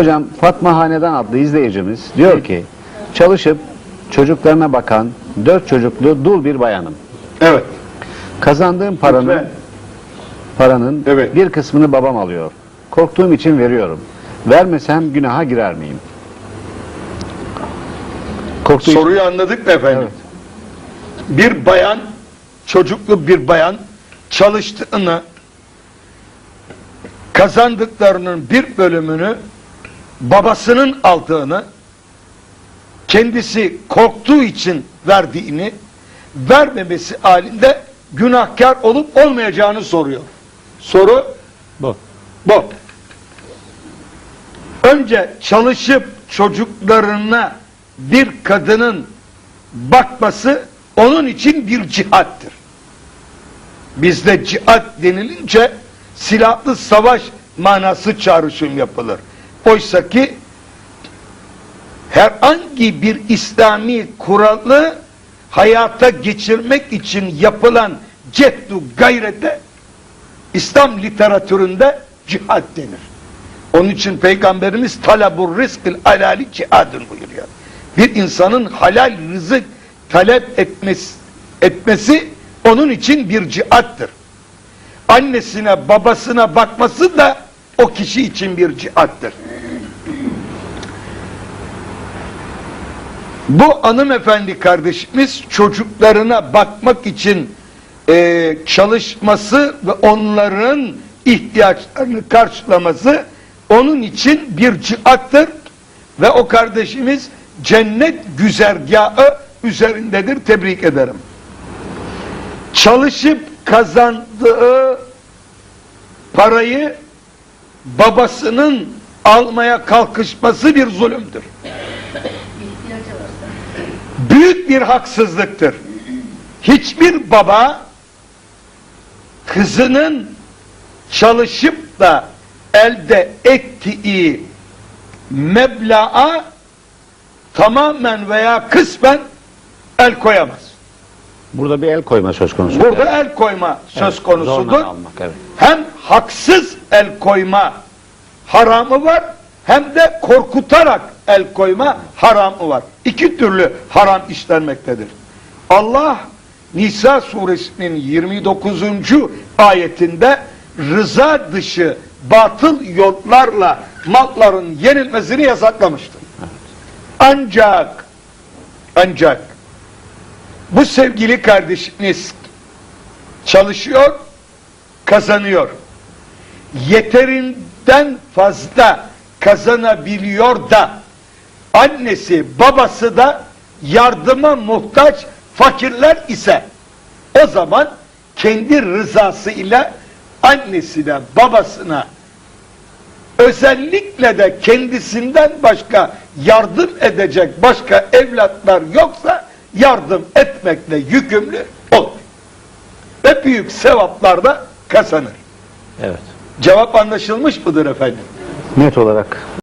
Hocam Fatma Hanedan adlı izleyicimiz diyor ki çalışıp çocuklarına bakan dört çocuklu dul bir bayanım. Evet. Kazandığım paranın Lütfen. paranın Evet. bir kısmını babam alıyor. Korktuğum için veriyorum. Vermesem günaha girer miyim? Korktuğu için- Soruyu anladık mı efendim? Bir bayan, çocuklu bir bayan çalıştığını, kazandıklarının bir bölümünü babasının aldığını, kendisi korktuğu için verdiğini, vermemesi halinde günahkar olup olmayacağını soruyor. Soru Bu. bu. Önce çalışıp çocuklarına bir kadının bakması onun için bir cihattır. Bizde cihat denilince silahlı savaş manası çağrışım yapılır. Oysa ki herhangi bir İslami kuralı hayata geçirmek için yapılan cehdu gayrete İslam literatüründe cihat denir. Onun için Peygamberimiz talabur rizkil alali cihadın buyuruyor. Bir insanın halal rızık talep etmesi, etmesi onun için bir cihattır. Annesine babasına bakması da o kişi için bir cihattır. Bu hanımefendi kardeşimiz çocuklarına bakmak için e, çalışması ve onların ihtiyaçlarını karşılaması onun için bir cihattır ve o kardeşimiz cennet güzergahı üzerindedir. Tebrik ederim. Çalışıp kazandığı parayı babasının almaya kalkışması bir zulümdür. Büyük bir haksızlıktır. Hiçbir baba kızının çalışıp da elde ettiği meblağa tamamen veya kısmen el koyamaz. Burada bir el koyma söz konusu. Burada el koyma söz Evet, konusudur. almak, evet. Hem haksız el koyma haramı var hem de korkutarak el koyma haramı var. İki türlü haram işlenmektedir. Allah Nisa suresinin 29. ayetinde rıza dışı batıl yollarla malların yenilmesini yasaklamıştır. Ancak ancak bu sevgili kardeşiniz çalışıyor, kazanıyor. Yeterinden fazla kazanabiliyor da annesi, babası da yardıma muhtaç fakirler ise o zaman kendi rızası ile annesine, babasına özellikle de kendisinden başka yardım edecek başka evlatlar yoksa yardım etmekle yükümlü olur. Ve büyük sevaplar da kazanır. Evet. Cevap anlaşılmış mıdır efendim? Net olarak